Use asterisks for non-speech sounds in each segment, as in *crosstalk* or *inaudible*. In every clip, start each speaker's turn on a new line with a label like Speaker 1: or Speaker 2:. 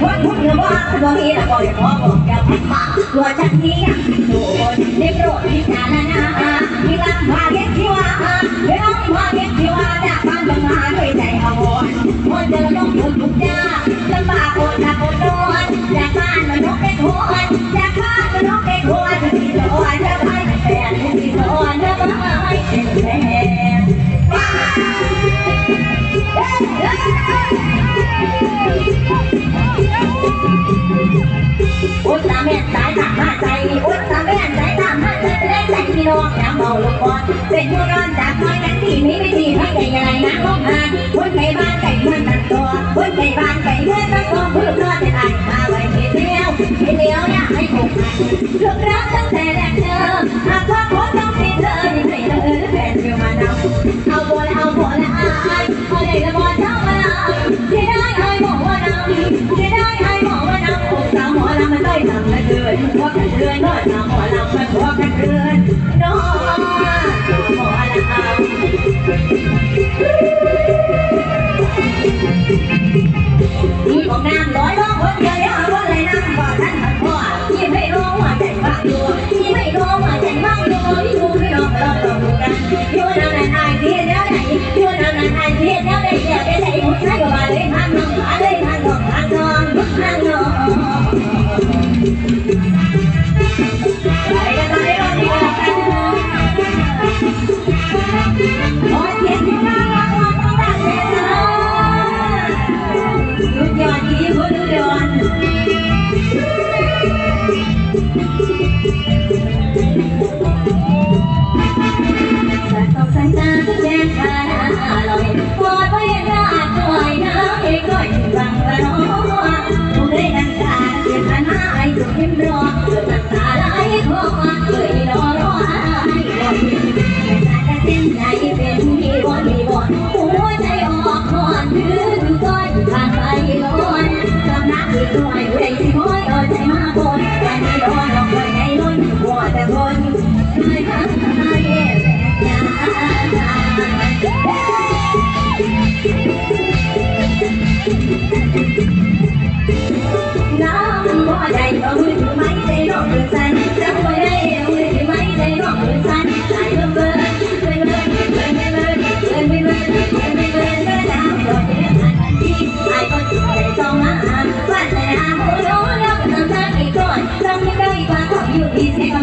Speaker 1: คนพุ่งเว่าบ่มีแต่บ่อยขอบอกอย่าพักมาตัวฉันนี้โดนได้โปรดพิจารณาที่ลังพาเลี้ยงที่ว่าเลี้ยงพาเลี้ยงที่ว่าจะทำทำงานด้วยใจอ่อนคนเดินลงทุนทุกใจ อุตสาแม่สายถามมาใจอุตสาแม่สายถามมาใจเปได้ใจพี่น้องน้ำเบาลงบอลเป็นผู้ร้อนจากน้อยนั้นที่มีไม่ดีให้ใหญ่ใหญ่นะล้องงานคนไในบ้านไก่เพื่อนตัดตัวคนไในบ้านไก่เพื่อนตัดตัวผู้ร้อนจะตายมาไว้เดียวเดียวอยากให้คงกันเรื่องรักตั้งแต่แรกเจอหากว่าขอต้องมีเธอยิ่งให้เธอแฟนเดียวมานำเอาบอลเอา Ui, còn nam nói đó, hết chơi đó hả? 一次。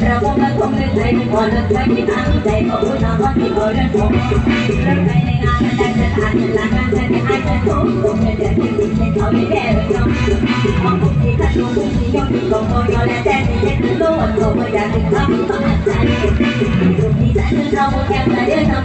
Speaker 1: để ra không nên không nên thấy còn lần thấy mình ăn để có uống nào không bỏ có nên uống rất hay nên ăn nên ăn nên ăn nên làm ăn nên ăn nên để mình mình nên thấu biết để mình không không cũng thì thật luôn cũng thì nhau thì còn ngồi nhỏ là xe không có ăn sai thì dùng thì sai nên đâu muốn em là đứa sao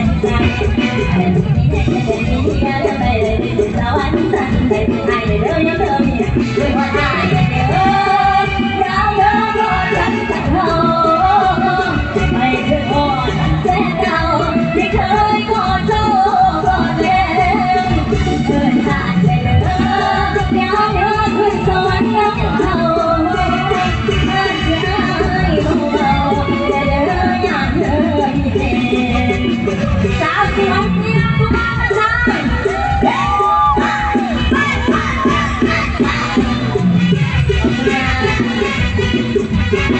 Speaker 1: Thank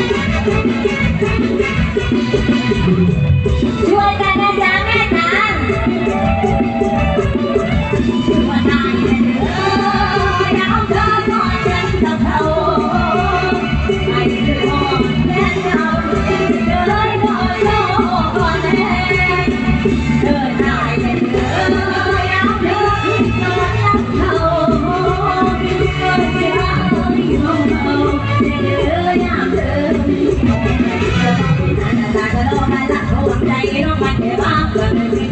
Speaker 1: *laughs* you.